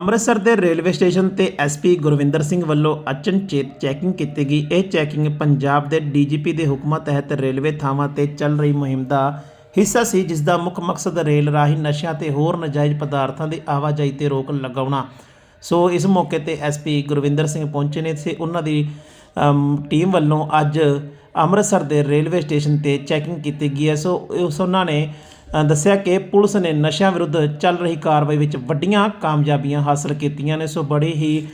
ਅੰਮ੍ਰਿਤਸਰ ਦੇ railway station ਤੇ SP Gurvinder Singh ਵੱਲੋਂ ਅਚਨਚੇਤ ਚੈਕਿੰਗ ਕੀਤੀ ਗਈ। ਇਹ ਚੈਕਿੰਗ ਪੰਜਾਬ ਦੇ ਡੀਜੀਪੀ ਦੇ ਹੁਕਮਾਂ ਤਹਿਤ ਰੇਲਵੇ ਥਾਵਾਂ ਤੇ ਚੱਲ ਰਹੀ ਮੁਹਿੰਮ ਦਾ ਹਿੱਸਾ ਸੀ, ਜਿਸ ਦਾ ਮੁੱਖ ਮਕਸਦ ਰੇਲ ਰਾਹੀਂ ਨਸ਼ਿਆਂ ਤੇ ਹੋਰ ਨਾਜਾਇਜ਼ ਪਦਾਰਥਾਂ ਦੀ ਆਵਾਜਾਈ ਤੇ ਰੋਕ ਲਗਾਉਣਾ। ਸੋ ਇਸ ਮੌਕੇ ਤੇ ਐਸਪੀ ਗੁਰਵਿੰਦਰ ਸਿੰਘ ਪਹੁੰਚੇ ਨੇ ਤੇ ਉਹਨਾਂ ਦੀ ਟੀਮ ਵੱਲੋਂ ਅੱਜ ਅੰਮ੍ਰਿਤਸਰ ਦੇ ਰੇਲਵੇ ਸਟੇਸ਼ਨ ਤੇ ਚੈਕਿੰਗ ਕੀਤੀ ਗਈ ਹੈ। ਸੋ ਉਸ ਉਹਨਾਂ ਨੇ ਦੱਸਿਆ ਕਿ ਪੁਲਿਸ ਨੇ ਨਸ਼ਿਆਂ ਵਿਰੁੱਧ ਚੱਲ ਰਹੀ ਕਾਰਵਾਈ ਵਿੱਚ ਵੱਡੀਆਂ ਕਾਮਯਾਬੀਆਂ ਹਾਸਲ ਕੀਤੀਆਂ ਨੇ। ਸੋ ਬੜੇ ਹੀ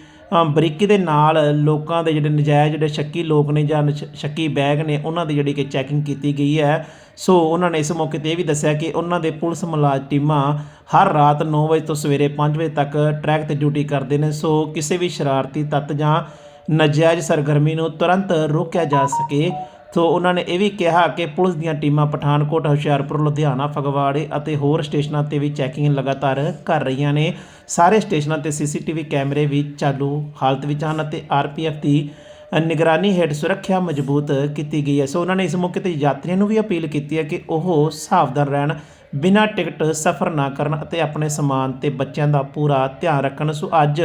ਬਰੀਕੀ ਦੇ ਨਾਲ ਲੋਕਾਂ ਦੇ ਜਿਹੜੇ ਨਜਾਇਜ਼, ਜਿਹੜੇ ਸ਼ੱਕੀ ਲੋਕ ਨੇ ਜਾਂ ਨਸ਼- ਸ਼ੱਕੀ ਬੈਗ ਨੇ, ਉਹਨਾਂ ਦੀ ਜਿਹੜੀ ਕਿ ਚੈਕਿੰਗ ਕੀਤੀ ਗਈ ਹੈ। ਸੋ ਉਹਨਾਂ ਨੇ ਇਸ ਮੌਕੇ ਤੇ ਇਹ ਵੀ ਦੱਸਿਆ ਕਿ ਉਹਨਾਂ ਦੇ ਪੁਲਿਸ ਮੁਲਾਜ਼ਮ ਟੀਮਾਂ ਹਰ ਰਾਤ 9 ਵਜੇ ਤੋਂ ਸਵੇਰੇ 5 ਵਜੇ ਤੱਕ ਟਰੈਕ ਤੇ ਡਿਊਟੀ ਕਰਦੇ ਨੇ। ਸੋ ਕਿਸੇ ਵੀ ਸ਼ਰਾਰਤੀ ਤੱਤ ਜਾਂ ਨਜਾਇਜ਼ ਸਰਗਰਮੀ ਨੂੰ ਤੁਰੰਤ ਰੋਕਿਆ ਜਾ ਸਕੇ। ਸੋ ਉਹਨਾਂ ਨੇ ਇਹ ਵੀ ਕਿਹਾ ਕਿ ਪੁਲਿਸ ਦੀਆਂ ਟੀਮਾਂ ਪਠਾਨਕੋਟ, ਹੁਸ਼ਿਆਰਪੁਰ, ਲੁਧਿਆਣਾ, ਫਗਵਾੜੇ ਅਤੇ ਹੋਰ ਸਟੇਸ਼ਨਾਂ ਤੇ ਵੀ ਚੈਕਿੰਗ ਲਗਾਤਾਰ ਕਰ ਰਹੀਆਂ ਨੇ। ਸਾਰੇ ਸਟੇਸ਼ਨਾਂ ਤੇ ਸੀਸੀਟੀਵੀ ਕੈਮਰੇ ਵੀ ਚਾਲੂ ਹਾਲਤ ਵਿੱਚ ਹਨ ਅਤੇ ਆਰਪੀਐਫ ਦੀ ਨਿਗਰਾਨੀ ਹੇਠ ਸੁਰੱਖਿਆ ਮਜ਼ਬੂਤ ਕੀਤੀ ਗਈ ਹੈ। ਸੋ ਉਹਨਾਂ ਨੇ ਇਸ ਮੌਕੇ ਤੇ ਯਾਤਰੀਆਂ ਨੂੰ ਵੀ ਅਪੀਲ ਕੀਤੀ ਹੈ ਕਿ ਉਹ ਸਾਵਧਾਨ ਰਹਿਣ, ਬਿਨਾਂ ਟਿਕਟ ਸਫ਼ਰ ਨਾ ਕਰਨ ਅਤੇ ਆਪਣੇ ਸਮਾਨ ਤੇ ਬੱਚਿਆਂ ਦਾ ਪੂਰਾ ਧਿਆਨ ਰੱਖਣ। ਸੋ ਅੱਜ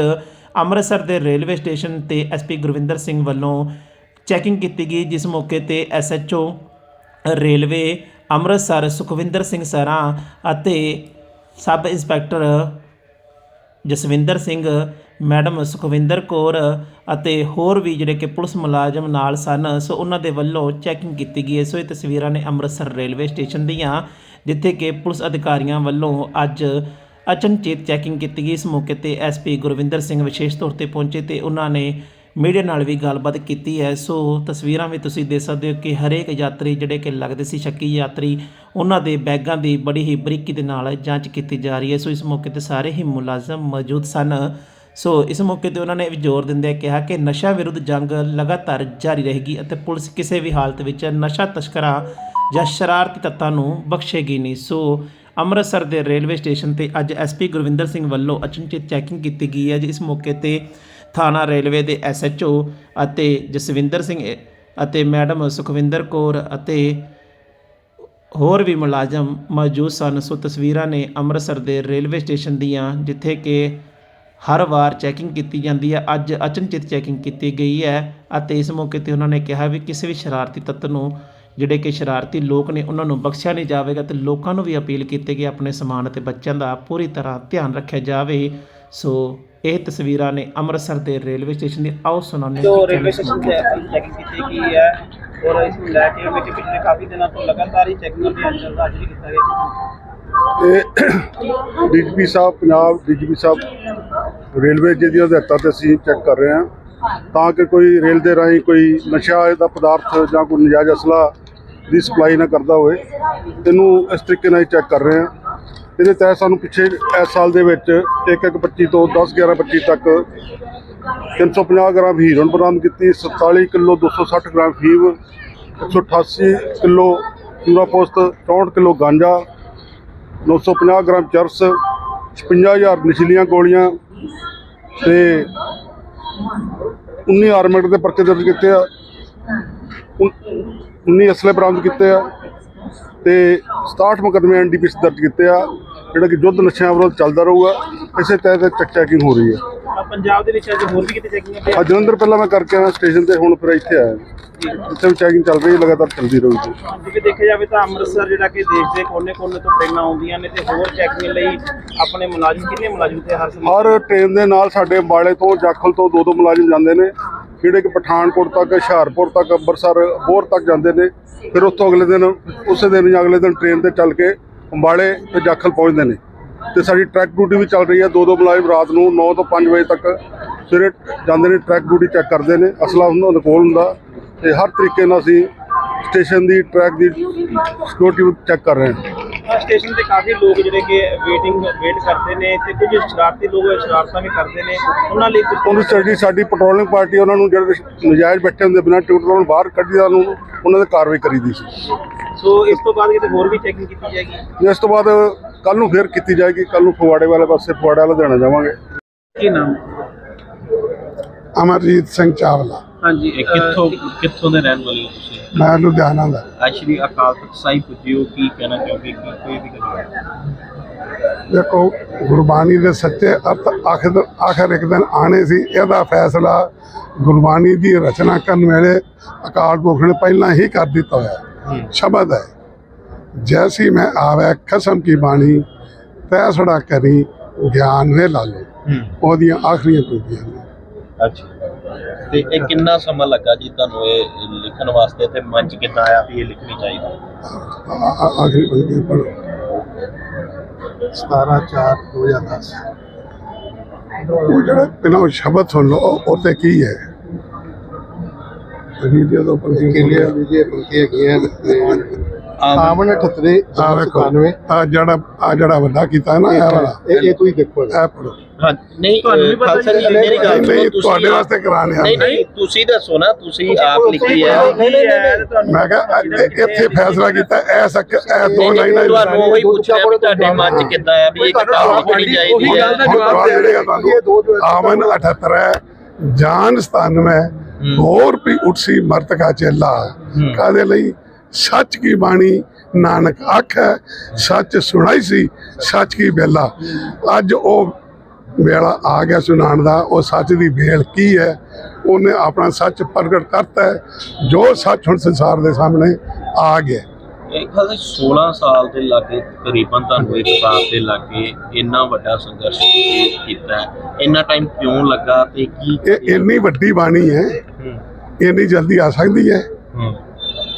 ਅੰਮ੍ਰਿਤਸਰ ਦੇ ਰੇਲਵੇ ਸਟੇਸ਼ਨ ਤੇ ਐਸਪੀ ਗੁਰਵਿੰਦਰ ਸਿੰਘ ਵੱਲੋਂ ਚੈਕਿੰਗ ਕੀਤੀ ਗਈ, ਜਿਸ ਮੌਕੇ ਤੇ ਐਸਐਚਓ ਰੇਲਵੇ, ਅੰਮ੍ਰਿਤਸਰ, ਸੁਖਵਿੰਦਰ ਸਿੰਘ ਸਰਾਂ ਅਤੇ sub inspector Jaswinder Singh, madam Sukhvinder Kaur ਅਤੇ ਹੋਰ ਵੀ ਜਿਹੜੇ ਕਿ ਪੁਲਿਸ ਮੁਲਾਜ਼ਮ ਨਾਲ ਸਨ, ਸੋ ਉਹਨਾਂ ਦੇ ਵੱਲੋਂ ਚੈਕਿੰਗ ਕੀਤੀ ਗਈ ਹੈ। ਸੋ ਇਹ ਤਸਵੀਰਾਂ ਨੇ ਅੰਮ੍ਰਿਤਸਰ ਰੇਲਵੇ ਸਟੇਸ਼ਨ ਦੀਆਂ, ਜਿੱਥੇ ਕਿ ਪੁਲਿਸ ਅਧਿਕਾਰੀਆਂ ਵੱਲੋਂ ਅੱਜ ਅਚਨਚੇਤ ਚੈਕਿੰਗ ਕੀਤੀ ਗਈ। ਇਸ ਮੌਕੇ ਤੇ ਐਸਪੀ ਗੁਰਵਿੰਦਰ ਸਿੰਘ ਵਿਸ਼ੇਸ਼ ਤੌਰ ਤੇ ਪਹੁੰਚੇ ਤੇ ਉਹਨਾਂ ਨੇ ਮੀਡੀਆ ਨਾਲ ਵੀ ਗੱਲਬਾਤ ਕੀਤੀ ਹੈ। ਸੋ ਤਸਵੀਰਾਂ ਵੀ ਤੁਸੀਂ ਦੇਖ ਸਕਦੇ ਹੋ ਕਿ ਹਰੇਕ ਯਾਤਰੀ ਜਿਹੜੇ ਕਿ ਲੱਗਦੇ ਸੀ ਸ਼ੱਕੀ ਯਾਤਰੀ, ਉਹਨਾਂ ਦੇ ਬੈਗਾਂ ਦੀ ਬੜੀ ਹੀ ਬਰੀਕੀ ਦੇ ਨਾਲ ਜਾਂਚ ਕੀਤੀ ਜਾ ਰਹੀ ਹੈ। ਸੋ ਇਸ ਮੌਕੇ ਤੇ ਸਾਰੇ ਹੀ ਮੁਲਾਜ਼ਮ ਮੌਜੂਦ ਸਨ। ਸੋ ਇਸ ਮੌਕੇ ਤੇ ਉਹਨਾਂ ਨੇ ਵੀ ਜ਼ੋਰ ਦਿੰਦਿਆਂ ਕਿਹਾ ਕਿ ਨਸ਼ਾ ਵਿਰੁੱਧ ਜੰਗ ਲਗਾਤਾਰ ਜਾਰੀ ਰਹੇਗੀ ਅਤੇ ਪੁਲਿਸ ਕਿਸੇ ਵੀ ਹਾਲਤ ਵਿੱਚ ਨਸ਼ਾ ਤਸਕਰਾਂ ਜਾਂ ਸ਼ਰਾਰਤੀ ਤੱਤਾਂ ਨੂੰ ਬਖਸ਼ੇਗੀ ਨਹੀਂ। ਸੋ ਅੰਮ੍ਰਿਤਸਰ ਦੇ ਰੇਲਵੇ ਸਟੇਸ਼ਨ ਤੇ ਅੱਜ ਐਸਪੀ ਗੁਰਵਿੰਦਰ ਸਿੰਘ ਵੱਲੋਂ ਅਚਨਚੇਤ ਚੈਕਿੰਗ ਕੀਤੀ ਗਈ ਹੈ। ਜਿਸ ਮੌਕੇ ਤੇ ਥਾਣਾ ਰੇਲਵੇ ਦੇ ਐਸਐਚਓ ਅਤੇ ਜਸਵਿੰਦਰ ਸਿੰਘ ਅਤੇ ਮੈਡਮ ਸੁਖਵਿੰਦਰ ਕੌਰ ਅਤੇ ਹੋਰ ਵੀ ਮੁਲਾਜ਼ਮ ਮੌਜੂਦ ਸਨ। ਸੋ ਤਸਵੀਰਾਂ ਨੇ ਅੰਮ੍ਰਿਤਸਰ ਦੇ ਰੇਲਵੇ ਸਟੇਸ਼ਨ ਦੀਆਂ, ਜਿੱਥੇ ਕਿ ਹਰ ਵਾਰ ਚੈਕਿੰਗ ਕੀਤੀ ਜਾਂਦੀ ਹੈ। ਅੱਜ ਅਚਨਚਿਤ ਚੈਕਿੰਗ ਕੀਤੀ ਗਈ ਹੈ ਅਤੇ ਇਸ ਮੌਕੇ ਤੇ ਉਹਨਾਂ ਨੇ ਕਿਹਾ ਵੀ ਕਿਸੇ ਵੀ ਸ਼ਰਾਰਤੀ ਤੱਤ ਨੂੰ, ਜਿਹੜੇ ਕਿ ਸ਼ਰਾਰਤੀ ਲੋਕ ਨੇ, ਉਹਨਾਂ ਨੂੰ ਬਖਸ਼ਿਆ ਨਹੀਂ ਜਾਵੇਗਾ ਤੇ ਲੋਕਾਂ ਨੂੰ ਵੀ ਅਪੀਲ ਕੀਤੀ ਕਿ ਆਪਣੇ ਸਮਾਨ ਅਤੇ ਬੱਚਿਆਂ ਦਾ ਪੂਰੀ ਤਰ੍ਹਾਂ ਧਿਆਨ ਰੱਖਿਆ ਜਾਵੇ। ਸੋ ਇਹ ਤਸਵੀਰਾਂ ਨੇ ਅੰਮ੍ਰਿਤਸਰ ਦੇ ਰੇਲਵੇ ਸਟੇਸ਼ਨ ਦੀ ਆਓ ਸੁਣਾਉਂਦੇ ਜੋ ਹਾਂ रेलवे स्टेशन से चेकिंग की गई है और इसमें लैके में पिछले काफी दिनों तो लगातार ही चेकिंग अभियान चल रहा है जी किया गया ਇਹ ਡੀਜੀਪੀ ਸਾਹਿਬ ਪੰਜਾਬ ਡੀਜੀਪੀ ਸਾਹਿਬ ਰੇਲਵੇ ਜੀ ਦੀਆਂ ਹਦਾਇਤਾਂ ਤੇ ਅਸੀਂ ਚੈੱਕ ਕਰ ਰਹੇ ਹਾਂ ਤਾਂ ਕਿ ਕੋਈ ਰੇਲ ਦੇ ਰਾਹੀਂ ਕੋਈ ਨਸ਼ਾ ਦਾ ਪਦਾਰਥ ਜਾਂ ਕੋਈ ਨਜਾਇਜ਼ ਅਸਲਾ ਦੀ ਸਪਲਾਈ ਨਾ ਕਰਦਾ ਹੋਵੇ ਇਹਨੂੰ ਇਸ ਤਰੀਕੇ ਨਾਲ ਚੈੱਕ ਕਰ ਰਹੇ ਹਾਂ ਇਹਦੇ ਤਹਿਤ ਸਾਨੂੰ ਪਿੱਛੇ ਇਸ ਸਾਲ ਦੇ ਵਿੱਚ 1-1-25 ਤੋਂ 10-11-25 ਤੱਕ 350 ਗ੍ਰਾਮ ਹੀਰੋਇਨ ਬਰਾਮਦ ਕੀਤੀ 47 ਕਿਲੋ 260 ਗ੍ਰਾਮ ਫੀਵ 188 ਕਿਲੋ ਪੂਰਾ ਪੋਸਤ 64 ਕਿਲੋ ਗਾਂਜਾ 950 ਗ੍ਰਾਮ ਚਰਸ 56000 ਨਸ਼ੀਲੀਆਂ ਗੋਲੀਆਂ ਤੇ 19 ਆਰਮੈਂਟ ਦੇ ਪਰਚੇ ਦਰਜ ਕੀਤੇ ਆ, ਉਨ- 19 ਅਸਲੇ ਬਰਾਮਦ ਕੀਤੇ ਆ ਤੇ 67 ਮੁਕੱਦਮੇ ਐਨਡੀਪੀਸ ਦਰਜ ਕੀਤੇ ਆ। ਜਿਹੜਾ ਕਿ ਯੁੱਧ ਨਸ਼ਿਆਂ ਵਿਰੁੱਧ ਚੱਲਦਾ ਰਹੂਗਾ ਇਸੇ ਤਹਿਤ ਚੈੱਕ ਚੈਕਿੰਗ ਹੋ ਰਹੀ ਹੈ। ਪੰਜਾਬ ਦੇ ਵਿੱਚ ਅੱਜ ਹੋਰ ਵੀ ਕਿਤੇ ਚੈਕਿੰਗ ਆ ਜਲੰਧਰ ਪਹਿਲਾਂ ਮੈਂ ਕਰਕੇ ਆਇਆ ਸਟੇਸ਼ਨ ਤੇ ਹੁਣ ਫਿਰ ਇੱਥੇ ਆਇਆ। ਇੱਥੇ ਵੀ ਚੈਕਿੰਗ ਚੱਲ ਰਹੀ ਹੈ ਲਗਾਤਾਰ ਚੱਲਦੀ ਰਹੂਗੀ। ਜੇ ਦੇਖਿਆ ਜਾਵੇ ਤਾਂ ਅੰਮ੍ਰਿਤਸਰ ਜਿਹੜਾ ਕਿ ਦੇਸ਼ ਦੇ ਕੋਨੇ-ਕੋਨੇ ਤੋਂ ਟ੍ਰੇਨਾਂ ਆਉਂਦੀਆਂ ਨੇ ਤੇ ਹੋਰ ਚੈਕਿੰਗ ਲਈ ਆਪਣੇ ਮੁਲਾਜ਼ਮ ਕਿੰਨੇ ਮੁਲਾਜ਼ਮ ਤੇ ਹਰ ਸਮੇਂ? ਹਰ ਟ੍ਰੇਨ ਦੇ ਨਾਲ ਸਾਡੇ ਅੰਬਾਲੇ ਤੋਂ ਜਾਖਲ ਤੋਂ ਦੋ ਦੋ ਮੁਲਾਜ਼ਮ ਜਾਂਦੇ ਨੇ। ਜਿਹੜੇ ਕਿ ਪਠਾਨਕੋਟ ਤੱਕ ਹੁਸ਼ਿਆਰਪੁਰ ਤੱਕ ਅੰਮ੍ਰਿਤਸਰ ਬੋਰ ਤੱਕ ਜਾਂਦੇ ਨੇ। ਫਿਰ ਉੱਥੋਂ ਅਗਲੇ ਦਿਨ ਉਸੇ ਦਿਨ ਜਾਂ ਅਗਲੇ ਦਿਨ ਟ੍ਰੇਨ ਤੇ ਚੱਲ ਕੇ ਅੰਬਾਲੇ ਤੇ ਜਾਖਲ ਪਹੁੰਚਦੇ ਨੇ। ਤੇ ਸਾਡੀ ਟਰੈਕ ਡਿਊਟੀ ਵੀ ਚੱਲ ਰਹੀ ਹੈ। ਦੋ ਦੋ ਮੁਲਾਜ਼ਮ ਰਾਤ ਨੂੰ 9 ਤੋਂ 5 ਵਜੇ ਤੱਕ ਸਵੇਰੇ ਜਾਂਦੇ ਨੇ ਟਰੈਕ ਡਿਊਟੀ ਚੈੱਕ ਕਰਦੇ ਨੇ। ਅਸਲਾ ਉਹਨਾਂ ਦੇ ਕੋਲ ਹੁੰਦਾ। ਤੇ ਹਰ ਤਰੀਕੇ ਨਾਲ ਅਸੀਂ ਸਟੇਸ਼ਨ ਦੀ ਟਰੈਕ ਦੀ ਸਿਕਿਉਰਿਟੀ ਚੈੱਕ ਕਰ ਰਹੇ ਹਾਂ। ਸਟੇਸ਼ਨ ਤੇ ਕਾਫੀ ਲੋਕ ਜਿਹੜੇ ਕਿ ਵੇਟਿੰਗ ਵੇਟ ਕਰਦੇ ਨੇ। ਤੇ ਕੁਝ ਸ਼ਰਾਰਤੀ ਲੋਕ ਸ਼ਰਾਰਤਾਂ ਵੀ ਕਰਦੇ ਨੇ। ਉਹਨਾਂ ਲਈ ਉਹਨੂੰ ਸਾਡੀ ਸਾਡੀ ਪੈਟਰੋਲਿੰਗ ਪਾਰਟੀ ਉਹਨਾਂ ਨੂੰ ਜਿਹੜੇ ਨਜਾਇਜ਼ ਬੈਠੇ ਹੁੰਦੇ ਬਿਨਾਂ ਟਿਕਟ ਤੋਂ ਬਾਹਰ ਕੱਢੀਦਾ ਨੂੰ ਉਹਨਾਂ ਤੇ ਕਾਰਵਾਈ ਕਰੀਦੀ ਸੀ। ਸੋ ਇਸ ਤੋਂ ਬਾਅਦ ਕਿਤੇ ਹੋਰ ਵੀ ਚੈਕਿੰਗ ਕੀਤੀ ਜਾਏਗੀ? ਇਸ ਤੋਂ ਬਾਅਦ ਕੱਲ ਨੂੰ ਫੇਰ ਕੀਤੀ ਜਾਏਗੀ ਕੱਲ ਨੂੰ ਫਗਵਾੜੇ ਵਾਲੇ ਪਾਸੇ ਫਗਵਾੜਾ ਲੁਧਿਆਣਾ ਜਾਵਾਂਗੇ। ਕੀ ਨਾਮ? ਅਮਰਜੀਤ ਸਿੰਘ ਚਾਵਲਾ। ਹਾਂਜੀ ਕਿੱਥੋਂ ਕਿੱਥੋਂ ਦੇ ਰਹਿਣ ਵਾਲੇ ਹੋ ਤੁਸੀਂ? ਮੈਂ ਲੁਧਿਆਣਾ ਦਾ। ਸ਼੍ਰੀ ਅਕਾਲ ਤਖਤ ਸਾਹਿਬ ਪੁੱਜੇ ਹੋ ਕੀ ਕਹਿਣਾ ਚਾਹੋਗੇ? ਕੀ ਕੋਈ ਵੀ ਗੱਲ ਹੈ ਦੇਖੋ ਗੁਰਬਾਣੀ ਦੇ ਸੱਚੇ ਅਰਥ ਆਖਰ ਆਖਰ ਇੱਕ ਦਿਨ ਆਣੇ ਸੀ ਇਹਦਾ ਫੈਸਲਾ ਗੁਰਬਾਣੀ ਦੀ ਰਚਨਾ ਕਰਨ ਵੇਲੇ ਅਕਾਲ ਪੁਰਖ ਨੇ ਪਹਿਲਾਂ ਹੀ ਕਰ ਦਿੱਤਾ ਹੋਇਆ। ਸ਼ਬਦ ਹੈ। ਜੈਸੀ ਮੈਂ ਆਵੇ ਖਸਮ ਕੀ ਬਾਣੀ ਤੈਸੜਾ ਕਰੀ ਗਿਆਨ ਨੇ ਲਾ ਲੋ ਉਹਦੀਆਂ ਆਖਰੀਆਂ ਪੰਕਤੀਆਂ ਨੇ। ਅੱਛਾ। ਤੇ ਇਹ ਕਿੰਨਾ ਸਮਾਂ ਲੱਗਾ ਜੀ ਤੁਹਾਨੂੰ ਇਹ ਲਿਖਣ ਵਾਸਤੇ? ਤੇ ਮਨ ਚ ਕਿੱਦਾਂ ਆਇਆ ਵੀ ਇਹ ਲਿਖਣੀ ਚਾਹੀਦੀ? ਆਖਰੀ ਪੰਕਤੀਆਂ ਪੜੋ 17 4 2010 ਉਹ ਜਿਹੜਾ ਉਹ ਸ਼ਬਦ ਸੁਣ ਲਓ ਉਹ ਤੇ ਕੀ ਹੈ? ਅਗੀ ਦੇ ਦੋ ਪੰਕਤੀਆਂ ਕਿੰਨੀਆਂ ਵਿਜੇ ਪੰਕਤੀਆਂ ਕੀਆਂ ਆਮਨ 78 ਆ ਵੇਖੋ 97 ਆ ਜਿਹੜਾ ਆ ਜਿਹੜਾ ਵੱਡਾ ਕੀਤਾ ਨਾ ਇਹ ਵਾਲਾ। ਇਹ ਇਹ ਤੁਸੀਂ ਦੇਖੋ ਇਹ ਪੜੋ ਹਾਂ ਨਹੀਂ ਤੁਹਾਨੂੰ ਵੀ ਅਹ, ਪਤਾ ਖਾਲਸਾ ਜੀ, ਜੀ ਮੇਰੀ ਗੱਲ ਨਹੀਂ ਸੁਣੋ ਨਹੀਂ ਤੁਸੀਂ ਤੁਹਾਡੇ ਆਪ- ਵਾਸਤੇ ਕਰਾਣੇ ਆ ਨਹੀਂ ਨਹੀਂ ਤੁਸੀਂ ਦੱਸੋ ਨਾ ਤੁਸੀਂ ਆਪ ਲਿਖੀ ਹੈ। ਨਹੀਂ ਨਹੀਂ ਨਹੀਂ ਮੈਂ ਕਿਹਾ ਇਹ- ਇੱਥੇ ਫੈਸਲਾ ਕੀਤਾ ਐ ਸਕ ਇਹ ਦੋ ਲਾਈਨਾਂ ਹੀ ਤੁਹਾਨੂੰ ਉਹੀ ਪੁੱਛ ਰਿਹਾ ਵੀ ਤੁਹਾਡੇ ਮਨ ਚ ਕਿੱਦਾਂ ਆਇਆ ਵੀ ਇਹ ਕਿਤਾਬ ਲਿਖਣੀ ਚਾਹੀਦੀ ਹੈ? ਹੁਣ ਜਵਾਬ ਦੇਗਾ ਤੁਹਾਨੂੰ ਆਮਨ 78 ਹੈ ਜਾਨ 97 ਹੋਰ ਵੀ ਉਠਸੀ ਮਰਤ ਕਾ ਚੇਲਾ। ਕਾਦੇ ਲਈ? ਸੱਚ ਕੀ ਬਾਣੀ? ਨਾਨਕ ਆਖੈ ਸੱਚ ਸੁਣਾਈ ਸੀ ਸੱਚ ਕੀ ਬੇਲਾ ਅੱਜ ਉਹ ਵੇਲਾ ਆ ਗਿਆ ਸੁਣਾਉਣ ਦਾ ਉਹ ਸੱਚ ਦੀ ਵੇਲ ਕੀ ਹੈ? ਉਹਨੇ ਆਪਣਾ ਸੱਚ ਪ੍ਰਗਟ ਕਰਤਾ ਜੋ ਸੱਚ ਹੁਣ ਸੰਸਾਰ ਦੇ ਸਾਹਮਣੇ ਆ ਗਿਆ। ਇਹ ਖਾਲੀ 16 ਸਾਲ ਦੇ ਲਾਗੇ ਤਕਰੀਬਨ ਤੁਹਾਨੂੰ ਇਹ ਕਿਤਾਬ ਦੇ ਲਾਗੇ ਇੰਨਾ ਵੱਡਾ ਸੰਘਰਸ਼ ਕੀਤਾ। ਇੰਨਾ ਟਾਈਮ ਕਿਉਂ ਲੱਗਾ ਤੇ ਕੀ ਇਹ ਇੰਨੀ ਵੱਡੀ ਬਾਣੀ ਹੈ ਇੰਨੀ ਜਲਦੀ ਆ ਸਕਦੀ ਹੈ।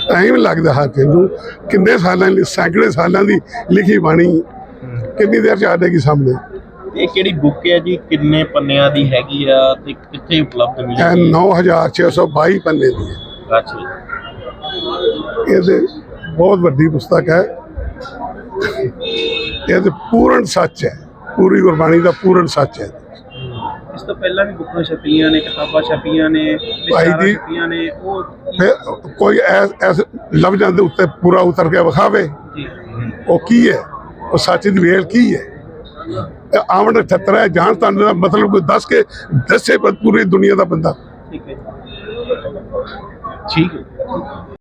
ਟਾਈਮ ਲੱਗਦਾ ਹਰ ਚੀਜ਼ ਨੂੰ ਕਿੰਨੇ ਸਾਲਾਂ ਲਈ ਸੈਂਕੜੇ ਸਾਲਾਂ ਦੀ ਲਿਖੀ ਬਾਣੀ ਕਿੰਨੀ ਦੇਰ ਚ ਆ ਜਾਏਗੀ ਸਾਹਮਣੇ ਇਹ ਕਿਹੜੀ ਬੁੱਕ ਹੈ ਜੀ ਕਿੰਨੇ ਪੰਨਿਆਂ ਦੀ ਹੈਗੀ ਆ ਤੇ ਕਿੱਥੇ ਉਪਲਬਧ ਮਿਲੇਗੀ 9622 ਪੰਨੇ ਦੀ ਹੈ ਅੱਛਾ। ਇਹਦੇ ਬਹੁਤ ਵੱਡੀ ਪੁਸਤਕ ਹੈ। ਇਹ ਤੇ ਪੂਰਨ ਸੱਚ ਹੈ। ਪੂਰੀ ਗੁਰਬਾਣੀ ਦਾ ਪੂਰਨ ਸੱਚ ਹੈ। ਇਸ ਤੋਂ ਪਹਿਲਾਂ ਵੀ ਬੁੱਕਾਂ ਛਪੀਆਂ ਨੇ ਕਿਤਾਬਾਂ ਛਪੀਆਂ ਨੇ ਵਿਚਾਰਾਂ। ਛਪੀਆਂ ਨੇ ਉਹ ਫਿਰ ਕੋਈ ਐਸ ਐਸ ਲਫ਼ਜ਼ਾਂ ਦੇ ਉੱਤੇ ਪੂਰਾ ਉਤਰ ਕੇ ਵਿਖਾਵੇ। ਉਹ ਕੀ ਹੈ? ਉਹ ਸੱਚ ਦੀ ਵੇਲ ਕੀ ਹੈ? ਆਮਣ 78 ਹੈ। ਜਾਣ ਤਾਂ ਦਾ ਮਤਲਬ ਕੋਈ ਦੱਸ ਕੇ ਦੱਸੇ ਪਰ ਪੂਰੀ ਦੁਨੀਆ ਦਾ ਬੰਦਾ। ਠੀਕ ਹੈ ਠੀਕ ਹੈ।